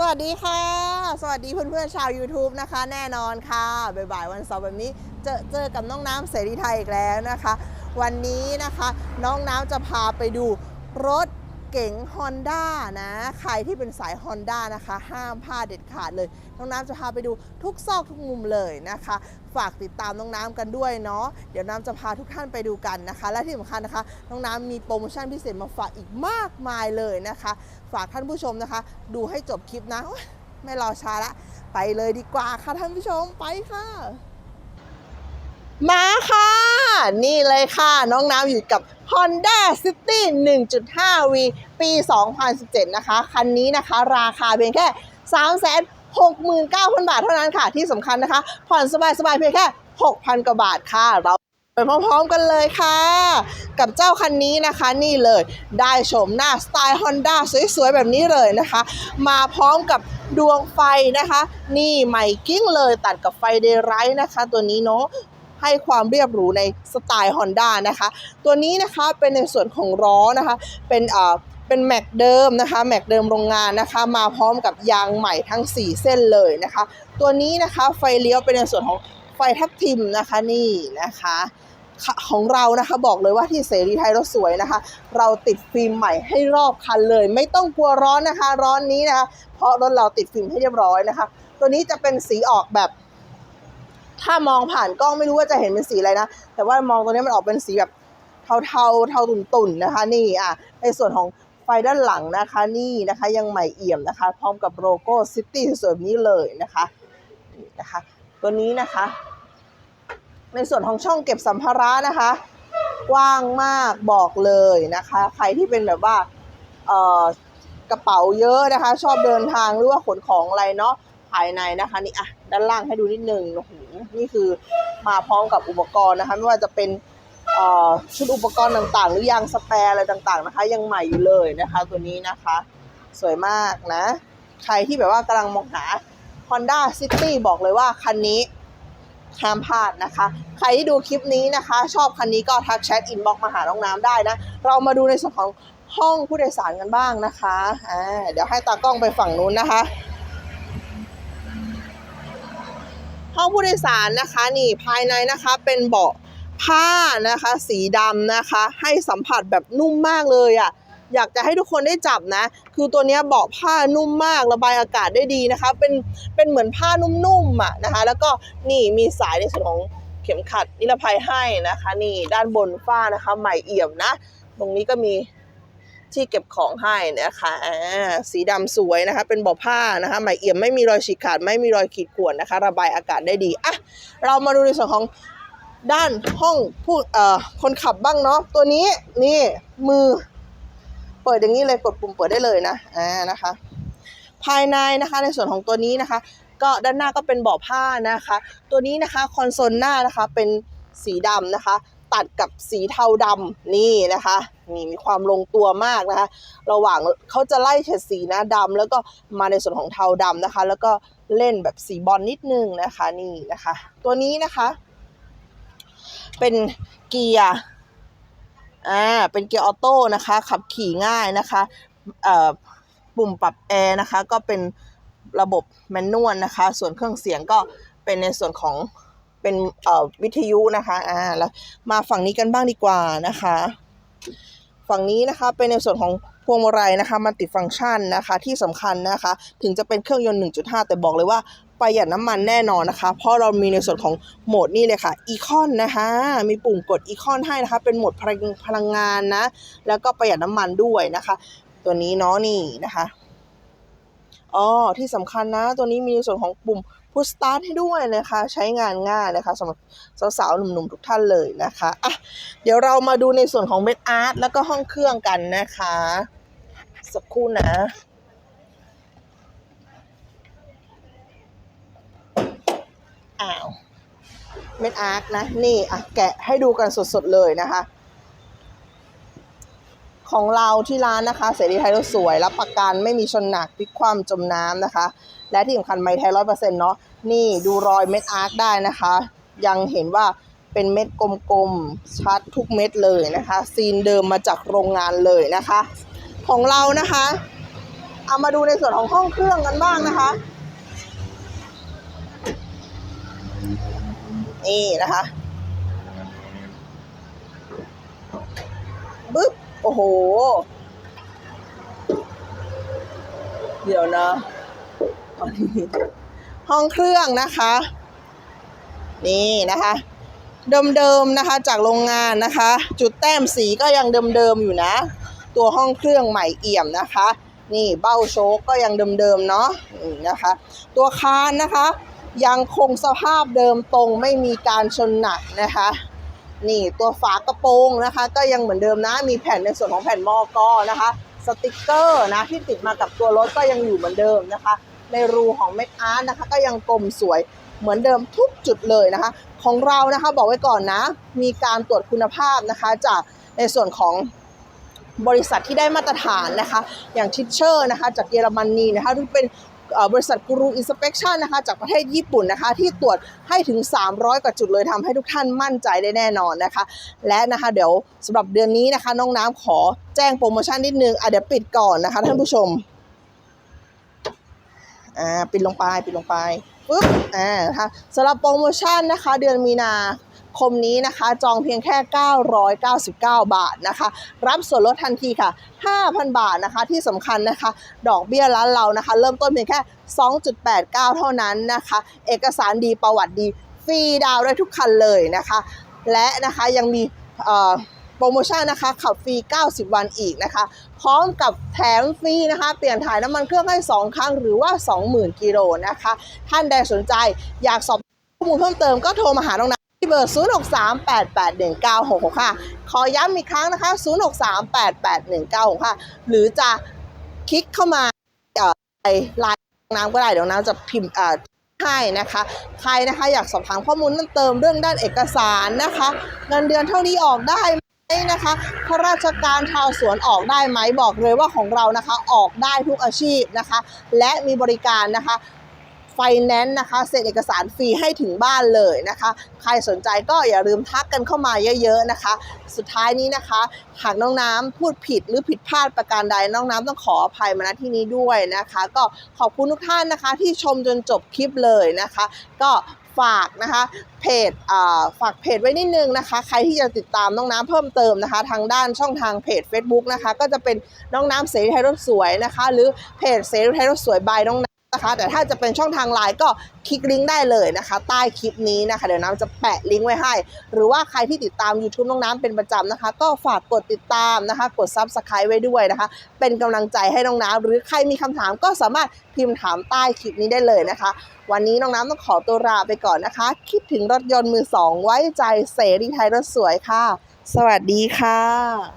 สวัสดีค่ะ สวัสดีเพื่อนๆชาว YouTube นะคะ แน่นอนค่ะ บ่ายๆวันเสาร์แบบนี้ เจอเจอกับน้องน้ำเสรีไทยอีกแล้วนะคะ วันนี้นะคะ น้องน้ำจะพาไปดูรถ เก๋ง Honda นะ ใครที่เป็นสาย Honda นะคะ ห้ามพลาดเด็ดขาดเลย น้องน้ำจะพาไปดูทุกซอกทุกมุมเลยนะคะ ฝากติดตามน้องน้ำกันด้วยเนาะ เดี๋ยวน้ำจะพาทุกท่านไปดูกันนะคะ และที่สำคัญนะคะ น้องน้ำมีโปรโมชั่นพิเศษมาฝากอีกมากมายเลยนะคะ ฝากท่านผู้ชมนะคะ ดูให้จบคลิปนะ ไม่รอช้าละ ไปเลยดีกว่าค่ะท่านผู้ชม ไปค่ะ มาค่ะ นี่เลยค่ะ น้องน้ำอยู่กับ Honda City 1.5V ปี 2017 นะคะ คันนี้นะคะ ราคาเพียงแค่ 369,000 บาทเท่านั้นค่ะ ที่สำคัญนะคะ ผ่อนสบายๆ เพียงแค่ 6,000 กว่าบาทค่ะ เราไปพร้อมๆกันเลยค่ะ กับเจ้าคันนี้นะคะนี่เลยได้โฉมหน้าสไตล์ Honda สวยๆ แบบนี้เลยนะคะ มาพร้อมกับดวงไฟนะคะ นี่ใหม่กิ้งเลยตัดกับไฟเดย์ไรนะคะ ตัวนี้เนาะ ให้ความเรียบหรูในสไตล์ Honda นะคะ ตัวนี้นะคะเป็นในส่วนของล้อนะคะ เป็นเอ่อเป็นแม็กเดิมนะคะแม็กเดิมโรงงานนะคะ มาพร้อมกับยางใหม่ทั้ง 4 เส้นเลยนะคะ ตัวนี้นะคะไฟเลี้ยวเป็นในส่วนของไฟทับทิมนะคะนี่นะคะค่ะของเรานะคะบอกเลยว่าที่เสรีไทยรถสวยนะคะ เราติดฟิล์มใหม่ให้รอบคันเลย ไม่ต้องกลัวร้อนนะคะ ร้อนนี้นะคะ เพราะรถเราติดฟิล์มให้เรียบร้อยนะคะ ตัวนี้จะเป็นสีออกแบบ ถ้ามองผ่านกล้องไม่รู้ว่าจะเห็นเป็นสีอะไรนะ แต่ว่ามองตัวนี้มันออกเป็นสีแบบเทาเทาๆเทาตุ่นตุ่นๆนะคะ นี่อะในส่วนของไฟด้านหลังนะคะนี่นะคะยังใหม่เอี่ยมนะคะ พร้อมกับโลโก้ซิตี้สวยแบบนี้เลยนะคะนี่นะคะ ตัวนี้นะคะ ในส่วนของช่องเก็บสัมภาระนะคะกว้างมากบอกเลยนะคะ ใครที่เป็นแบบว่าเอ่อกระเป๋าเยอะนะคะ ชอบเดินทางหรือว่าขนของอะไรเนาะ ภายในนะคะนี่อะด้านล่างให้ดูนิดนึงโอ้โหนี่คือมาพร้อมกับอุปกรณ์นะคะ ไม่ว่าจะเป็นชุดอุปกรณ์ต่างๆ หรือยางสแปร์อะไรต่างๆนะคะ ยังใหม่อยู่เลยนะคะ ตัวนี้นะคะ สวยมากนะ ใครที่แบบว่ากำลังมองหา Honda City บอกเลยว่าคันนี้ห้ามพลาดนะคะ ใครที่ดูคลิปนี้นะคะ ชอบคันนี้ก็ทักแชทอินบ็อกมาหาน้องน้ำได้นะ เรามาดูในส่วนของห้องผู้โดยสารกันบ้างนะคะอ่าเดี๋ยวให้ตากล้องไปฝั่งนู้นนะคะ ห้องผู้โดยสารนะคะนี่ภายในนะคะเป็นเบาะผ้านะคะ สีดำนะคะ ให้สัมผัสแบบนุ่มมากเลยอะ่ะอยากจะให้ทุกคนได้จับนะ คือตัวนี้เบาะผ้านุ่มมากระบายอากาศได้ดีนะคะ เป็นเป็นเหมือนผ้านุ่มๆอะนะคะ แล้วก็นี่มีสายในส่วนของเข็มขัดนิรภัยให้นะคะ นี่ด้านบนฝ้านะคะ ใหม่เอี่ยมนะ ตรงนี้ก็มี ที่เก็บของให้นะคะสีดำสวยนะคะ เป็นเบาะผ้านะคะใหม่เอี่ยมไม่มีรอยฉีกขาดไม่มีรอยขีดข่วนนะคะ ระบายอากาศได้ดีอะเรามาดูในส่วนของด้านห้องผู้เอ่อคนขับบ้างเนาะตัวนี้นี่มือ เปิดอย่างนี้เลยกดปุ่มเปิดได้เลยนะอ่านะคะ ภายในนะคะในส่วนของตัวนี้นะคะ ก็ด้านหน้าก็เป็นเบาะผ้านะคะ ตัวนี้นะคะคอนโซลหน้านะคะเป็นสีดำนะคะ ตัดกับสีเทาดำนี่นะคะ นี่มีความลงตัวมากนะคะ ระหว่างเขาจะไล่เฉดสีนะดำแล้วก็มาในส่วนของเทาดำนะคะ แล้วก็เล่นแบบสีบอลนิดนึงนะคะนี่นะคะ ตัวนี้นะคะ เป็นเกียร์อ่าเป็นเกียร์ออโต้นะคะ ขับขี่ง่ายนะคะเอ่อปุ่มปรับแอร์นะคะ ก็เป็นระบบแมนนวลนะคะ ส่วนเครื่องเสียงก็เป็นในส่วนของเป็นอ่อวิทยุนะคะอ่าแล้วมาฝั่งนี้กันบ้างดีกว่านะคะ ฝั่งนี้นะคะเป็นในส่วนของพวงมาลัยนะคะมันติดฟังก์ชันนะคะที่สำคัญนะคะ ถึงจะเป็นเครื่องยนต์ 1.5 แต่บอกเลยว่าประหยัดน้ำมันแน่นอนนะคะ เพราะเรามีในส่วนของโหมดนี่เลยค่ะอีคอนนะคะมีปุ่มกดอีคอนให้นะคะ เป็นโหมดพลังพลังงานนะ แล้วก็ประหยัดน้ำมันด้วยนะคะ ตัวนี้เนาะนี่นะคะอ๋อที่สำคัญนะ ตัวนี้มีในส่วนของปุ่ม พุชสตาร์ทให้ด้วยนะคะ ใช้งานง่ายนะคะสำหรับสาวๆหนุ่มๆทุกท่านเลยนะคะอะเดี๋ยวเรามาดูในส่วนของเม็ดอาร์ตแล้วก็ห้องเครื่องกันนะคะ สักครู่นะอ้าวเม็ดอาร์ตนะ นี่อะแกะให้ดูกันสดๆเลยนะคะ ของเราที่ร้านนะคะเสรีไทยเรถสวยรับประกันไม่มีชนหนักพลิกความจมน้ำนะคะ และที่สำคัญไม่แท้ร้อยเปอร์เซ็นต์เนาะนี่ดูรอยเม็ดอาร์คได้นะคะ ยังเห็นว่าเป็นเม็ดกลมๆชัดทุกเม็ดเลยนะคะ ซีนเดิมมาจากโรงงานเลยนะคะ ของเรานะคะ เอามาดูในส่วนของห้องเครื่องกันบ้างนะคะนี่นะคะปึ๊บ อ้โห เดี๋ยวนะ ห้องเครื่องนะคะ นี่นะคะเดิมๆนะคะจากโรงงานนะคะ จุดแต้มสีก็ยังเดิมๆอยู่นะ ตัวห้องเครื่องใหม่เอี่ยมนะคะ นี่เบ้าโชคก็ยังเดิมๆเนาะนี่นะคะ ตัวคานนะคะ ยังคงสภาพเดิมตรงไม่มีการชนหนักนะคะ นี่ตัวฝากระโปรงนะคะ ก็ยังเหมือนเดิมนะ มีแผ่นในส่วนของแผ่นมอกอนะคะ สติกเกอร์นะที่ติดมากับตัวรถก็ยังอยู่เหมือนเดิมนะคะ ในรูของเม็ดอาร์ตนะคะ ก็ยังกลมสวยเหมือนเดิมทุกจุดเลยนะคะ ของเรานะคะบอกไว้ก่อนนะ มีการตรวจคุณภาพนะคะ จากในส่วนของบริษัทที่ได้มาตรฐานนะคะ อย่างทิชเชอร์นะคะ จากเยอรมนีนะคะที่เป็น บริษัทกูรูอินสเปคชันนะคะจากประเทศญี่ปุ่นนะคะ ที่ตรวจให้ถึง 300 กว่าจุดเลยทำให้ทุกท่านมั่นใจได้แน่นอนนะคะ และนะคะเดี๋ยวสำหรับเดือนนี้นะคะ น้องน้ำขอแจ้งโปรโมชั่นนิดนึงอะเดี๋ยวปิดก่อนนะคะท่านผู้ชมอ่าปิดลงไปปิดลงไปปึ๊บอ่านะคะสำหรับโปรโมชั่นนะคะ เดือนมีนา คมนี้นะคะ จองเพียงแค่ 999 บาทนะคะ รับส่วนลดทันทีค่ะ 5,000 บาทนะคะที่สำคัญนะคะ ดอกเบี้ยร้านเรานะคะ เริ่มต้นเพียงแค่ 2.89 เท่านั้นนะคะ เอกสารดีประวัติดีฟรีดาวได้ทุกคันเลยนะคะ และนะคะยังมีโปรโมชั่นนะคะขับฟรี 90 วันอีกนะคะ พร้อมกับแถมฟรีนะคะ เปลี่ยนถ่ายน้ำมันเครื่องให้ 2 ครั้งหรือว่า 20,000 กิโลนะคะ ท่านใดสนใจอยากสอบข้อมูลเพิ่มเติมก็โทรมาหาน้องนัท ที่เบอร์ 0638819665 ขอย้ำอีกครั้งนะคะ 0638819665 หรือจะคลิกเข้ามาในไลน์น้ำก็ได้เดี๋ยวน้ำจะพิมพ์ให้นะคะ ใครนะคะอยากสอบถามข้อมูลเพิ่มเติมเรื่องด้านเอกสารนะคะ เงินเดือนเท่านี้ออกได้ไหมนะคะข้าราชการชาวสวนออกได้ไหมบอกเลยว่าของเรานะคะออกได้ทุกอาชีพนะคะ และมีบริการนะคะ ไฟแนนซ์นะคะเซ็นเอกสารฟรีให้ถึงบ้านเลยนะคะ ใครสนใจก็อย่าลืมทักกันเข้ามาเยอะๆนะคะ สุดท้ายนี้นะคะ หากน้องน้ำพูดผิดหรือผิดพลาดประการใดน้องน้ำต้องขออภัยมาณที่นี้ด้วยนะคะ ก็ขอบคุณทุกท่านนะคะที่ชมจนจบคลิปเลยนะคะ ก็ฝากนะคะเพจฝากเพจไว้นิดนึงนะคะ ใครที่จะติดตามน้องน้ำเพิ่มเติมนะคะ ทางด้านช่องทางเพจ Facebook นะคะ ก็จะเป็นน้องน้ำเสรีไทยรถสวยนะคะ หรือเพจเสรีไทยรถสวยบายน้องน้ำ นะคะ แต่ถ้าจะเป็นช่องทางไลน์ก็คลิกลิงก์ได้เลยนะคะ ใต้คลิปนี้นะคะ เดี๋ยวน้ำจะแปะลิงก์ไว้ให้ หรือว่าใครที่ติดตาม YouTube น้องน้ำเป็นประจำนะคะ ก็ฝากกดติดตามนะคะ กด Subscribe ไว้ด้วยนะคะ เป็นกำลังใจให้น้องน้ำหรือใครมีคำถามก็สามารถพิมพ์ถามใต้คลิปนี้ได้เลยนะคะ วันนี้น้องน้ำต้องขอตัวลาไปก่อนนะคะ คิดถึงรถยนต์มือสองไว้ใจเสรีไทยรถสวยค่ะ สวัสดีค่ะ